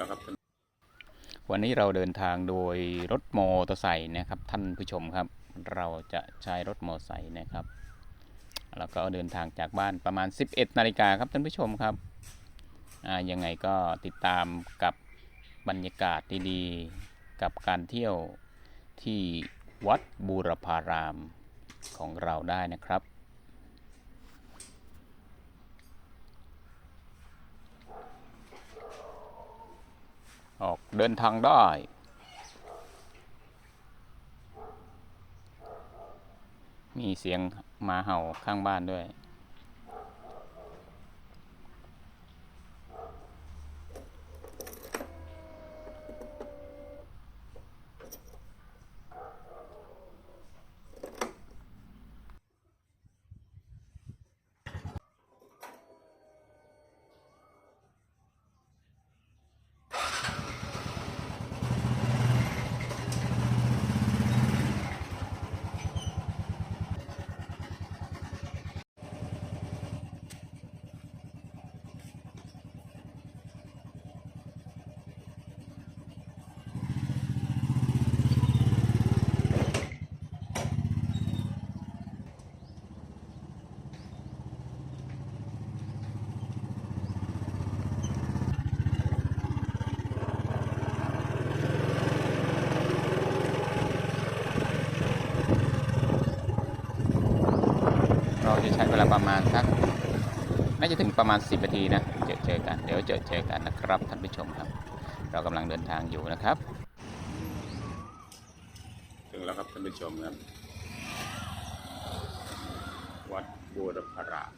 แล้วครับ วันนี้เราเดินทางโดยรถมอเตอร์ไซค์นะครับ ท่านผู้ชมครับ เราจะใช้รถมอเตอร์ไซค์นะครับ แล้วก็เดินทางจากบ้านประมาณ 11นาฬิกาครับท่านผู้ชมครับยังไงก็ติดตามกับบรรยากาศดีๆกับการเที่ยวที่วัดบูรพารามของเราได้นะครับ ออกเดินทางได้ มีเสียงหมาเห่าข้างบ้านด้วย เราจะใช้เวลาประมาณสักน่าจะถึงประมาณ 10นาทีนะเจอเจอกันเดี๋ยวเจอเจอกันนะครับท่านผู้ชมครับ เรากำลังเดินทางอยู่นะครับ ถึงแล้วครับท่านผู้ชมครับ วัดบูรพาราม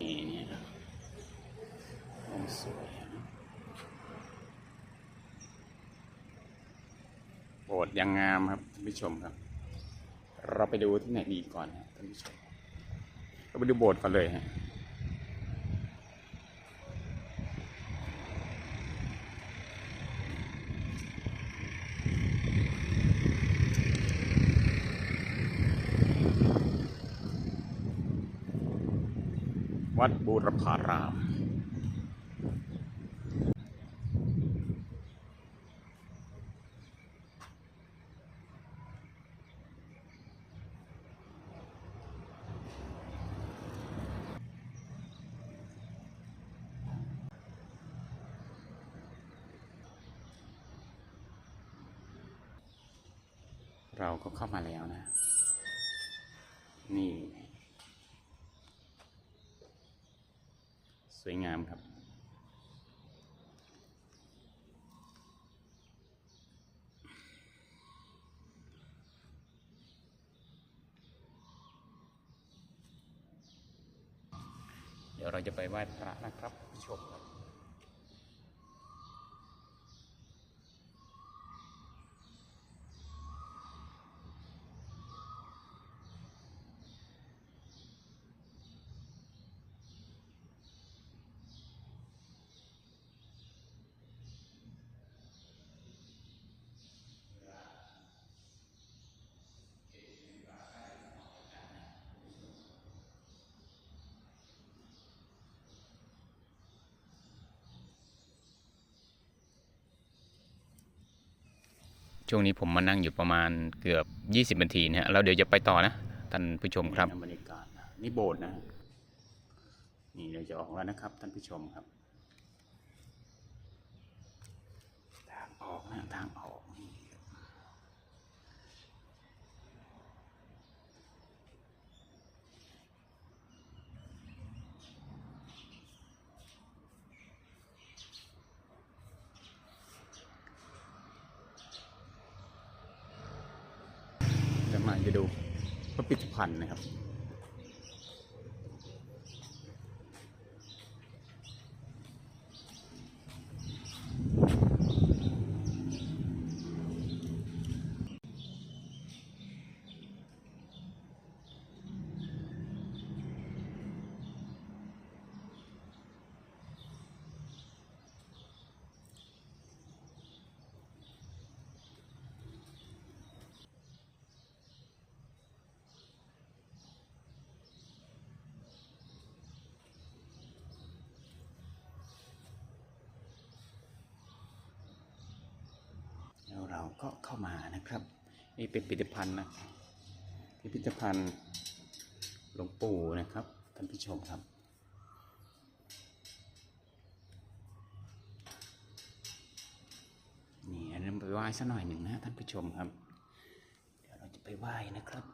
นี่นี่ห้องสวยโบสถ์ยังงามครับท่านผู้ชมครับ เราไปดูที่ไหนดีก่อนนะท่านผู้ชมเราไปดูโบสถ์ก่อนเลยฮะวัดบูรพาราม เราก็เข้ามาแล้วนะ นี่ สวยงามครับ เดี๋ยวเราจะไปไหว้พระนะครับผู้ชมครับ ช่วงนี้ผมมานั่งอยู่ประมาณเกือบ 20นาทีนะฮะแล้วเดี๋ยวจะไปต่อนะท่านผู้ชมครับบรรยากาศนะนี่โบสถ์นะนี่เราจะออกแล้วนะครับท่านผู้ชมครับ ทางออกนะทางออกนี่ จะมาจะดูพิพิธภัณฑ์นะครับ ก็เข้ามานะครับนี่เป็นพิพิธภัณฑ์นะพิพิธภัณฑ์หลวงปู่นะครับท่านผู้ชมครับ นี่อันนั้นไปไหว้สักหน่อยหนึ่งนะท่านผู้ชมครับ เดี๋ยวเราจะไปไหว้นะครับ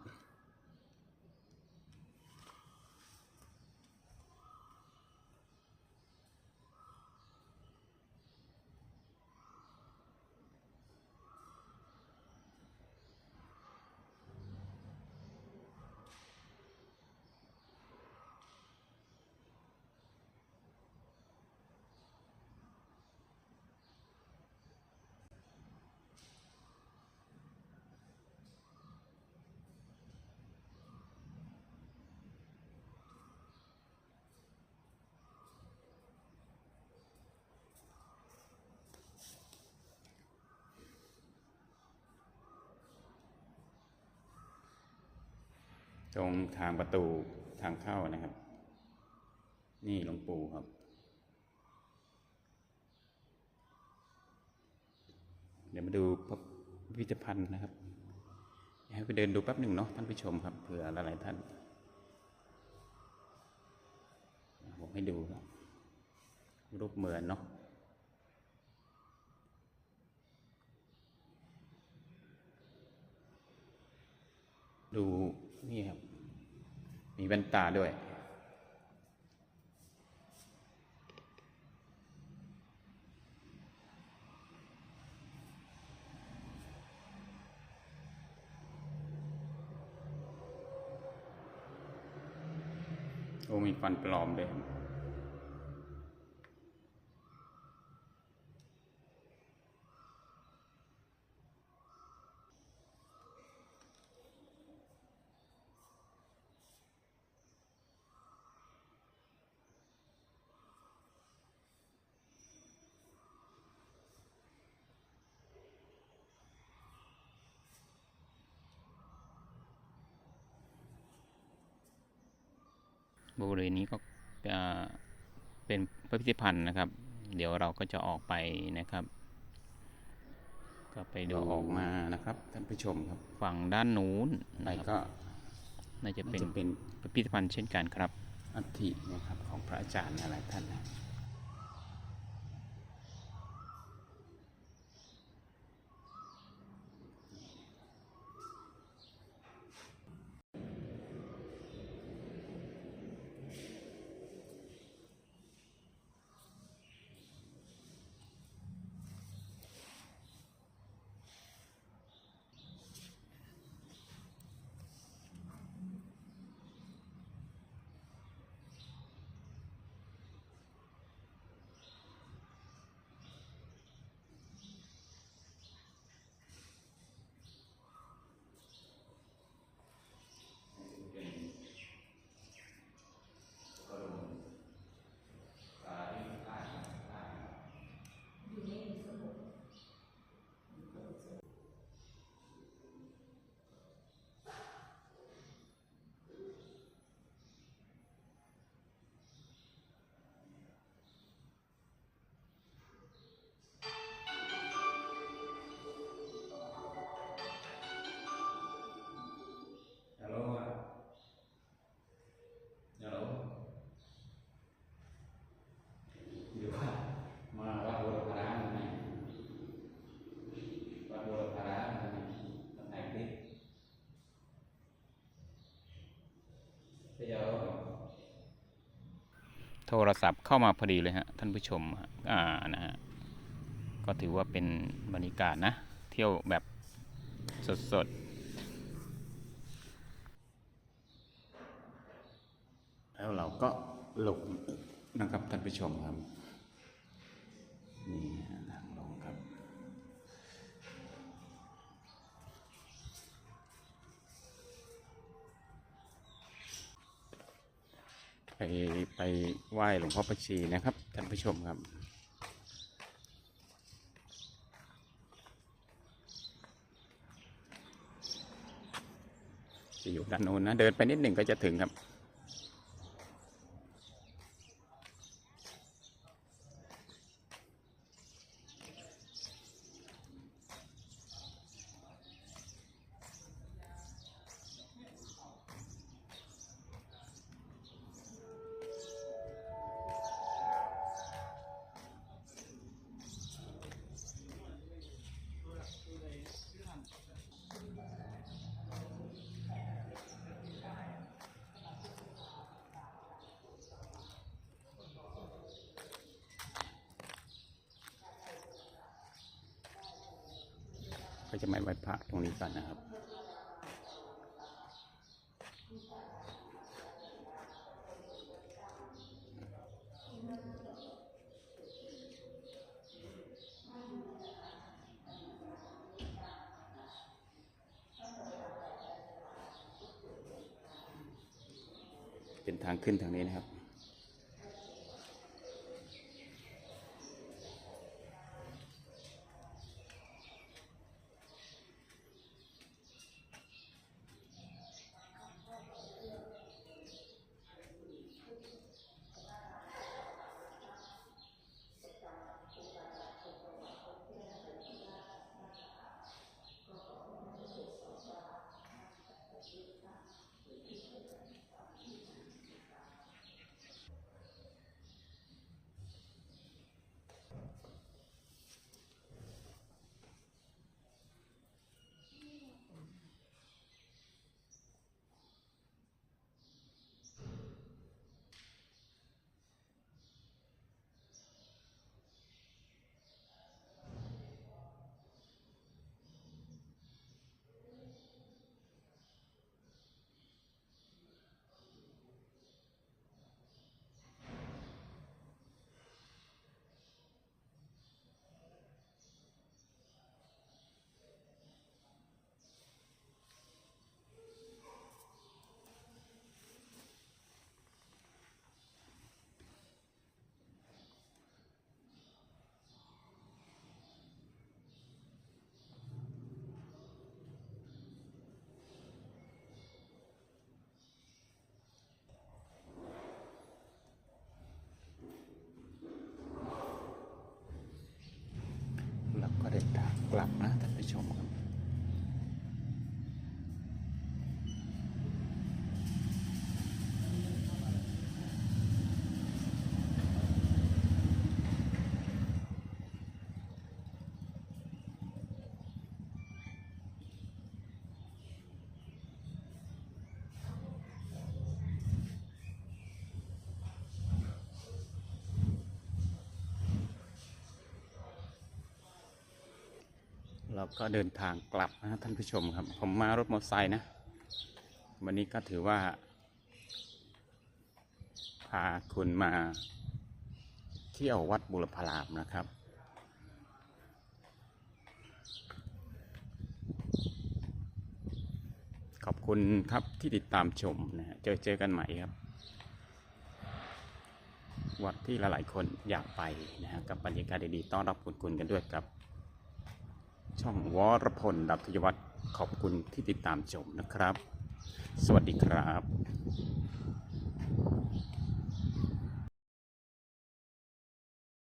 ตรงทางประตูทางเข้านะครับ นี่หลวงปู่ครับ เดี๋ยวมาดูพิพิธภัณฑ์นะครับให้ไปเดินดูแป๊บหนึ่งเนาะท่านผู้ชมครับเผื่อหลายๆท่านผมให้ดูครับรูปเหมือนเนาะดูนี่ครับ มีแว่นตาด้วย โอ้มีฟันปลอมด้วย บบริเวณนี้ก็อ่าเป็นพิพิธภัณฑ์นะครับ เดี๋ยวเราก็จะออกไปนะครับ ก็ไปเดี๋ดูยวออกมานะครับท่านผู้ชมครับฝั่งด้านนู้นไปนะครับก็น่าจะเป็นจะเป็นพิพิธภัณฑ์เช่นกันครับอัฐินะครับของพระอาจารย์อะไรท่านนะ โทรศัพท์เข้ามาพอดีเลยฮะท่านผู้ชมอ่านะฮะก็ถือว่าเป็นบรรยากาศนะ เที่ยวแบบสดๆ แล้วเราก็ลงนะครับท่านผู้ชมครับ นี่ฮะทางลงครับ ไปไปไหว้หลวงพ่อประชีนะครับท่านผู้ชมครับ จะอยู่ด้านโน้นนะ เดินไปนิดหนึ่งก็จะถึงครับ ก็จะมาไหว้พระตรงนี้กันนะครับ เป็นทางขึ้นทางนี้นะครับ ลับนะท่านผู้ชมครับ ก็เดินทางกลับนะท่านผู้ชมครับ ผมมารถมอเตอร์ไซค์นะ วันนี้ก็ถือว่า พาคุณมาเที่ยววัดบุรพารามนะครับ ขอบคุณครับที่ติดตามชมนะฮะเจอเจอกันใหม่ครับ วัดที่หลายๆคนอยากไปนะฮะกับบรรยากาศดีๆต้อนรับคุณคุณกันด้วยกับ ช่องวรพลดับทยวัฒน์ขอบคุณที่ติดตามชมนะครับ สวัสดีครับ